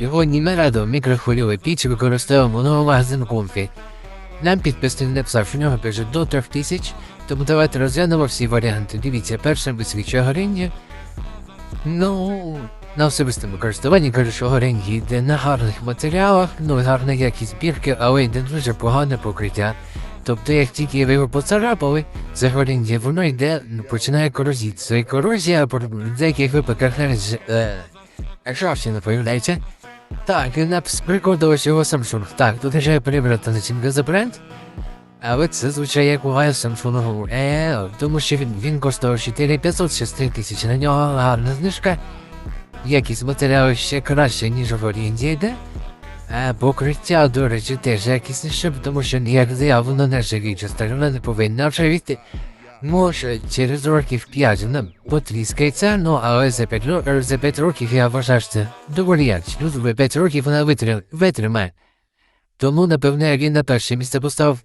Сьогодні ми радо мікрохвильової піч використовуємо новий магазин Комфі. Нам підписник написав, що в нього бюджет до 3 тисяч, тому давайте розглянемо всі варіанти. Дивіться, перше висвічує горіння. Ну, на особистому користуванні кажу, що горіння йде на гарних матеріалах, ну гарна якість бірки, але йде дуже погане покриття. Тобто, як тільки ви його поцарапали, це горіння, воно йде, ну, починає корозитися. І корозія в деяких випадках навіть е, ржавчина появляється. Так, і на прикладу його Samsung. Так, тут вже перебрати на цінка за бренд. Але це як буває Samsung. Е, тому що він, він коштував 4500 ще 3000, на нього гарна знижка. Якість матеріалу ще краще, ніж в орієнті йде. А покриття, до речі, теж якісніше, тому що як заяву воно не живіча сторона не повинна вживіти. Може, через років 5 вона потріскається, ну але за 5, ро- за 5 років я вважаю, що це доволі якісно. За 5 років вона витримає. Тому, напевне, він на перше місце поставив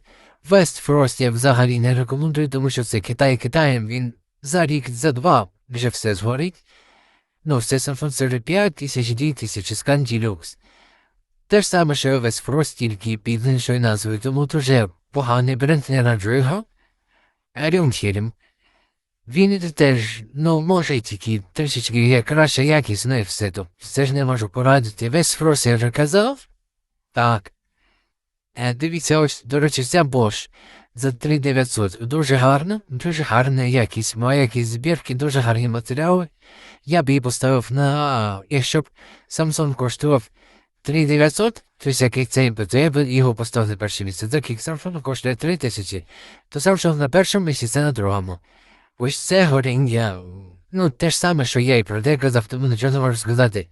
West Frost я взагалі не рекомендую, тому що це Китай Китаєм, він за рік, за два вже все згорить. Ну, це Samsung Series 5, 1000D, 1000 Scan Deluxe. Те ж саме, що West Frost, тільки під іншою назвою, тому дуже поганий бренд не раджу його. Орієнтіром. Він теж, ну, може тільки трішечки є краща якість, ну і все то. Все ж не можу порадити. Весь Фрос я вже казав? Так. Е, дивіться, ось, до речі, ця Bosch за 3900. Дуже гарна, дуже гарна якість. Має якісь збірки, дуже гарні матеріали. Я б її поставив на, якщо б Samsung коштував 3900, то який цей то я б його поставив на перше місце. Так як Samsung коштує 3000, то Samsung на першому місці, це на другому. Ось це горіння, ну, те ж саме, що я і про те казав, тому нічого не можу сказати.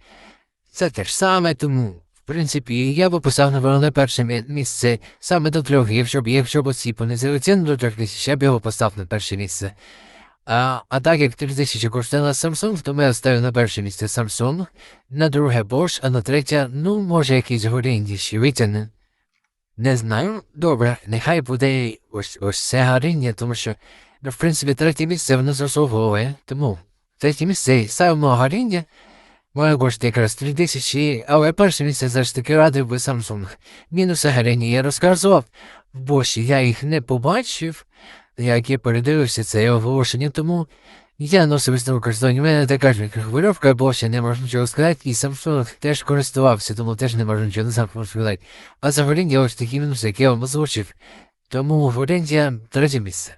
Це те ж саме, тому, в принципі, я б писав напевно, на перше місце саме до трьох, якщо б, якщо б оці понизили ціну до трьох тисяч, я б його поставив на перше місце. А, а так як 3 тисячі коштувала Samsung, то я ставлю на перше місце Samsung, на друге Bosch, а на третє, ну, може, якийсь горіння ще витягне. Не знаю. Добре, нехай буде ось ось це гаріння, тому що, ну, в принципі, третє місце воно заслуговує. Тому третє місце ставимо гаріння. Моє коштує якраз 3 тисячі, але перше місце ж таки радив би Samsung. Мінуси гаріння я розказував. В Боші я їх не побачив, як я передивився це оголошення, тому я на особистому користуванні. У мене така ж мікрохвильовка, Боші не можу нічого сказати, і Samsung теж користувався, тому теж не можу нічого сам сказати. А взагалі я ось такі мінуси, які я вам озвучив. Тому горіння третє місце.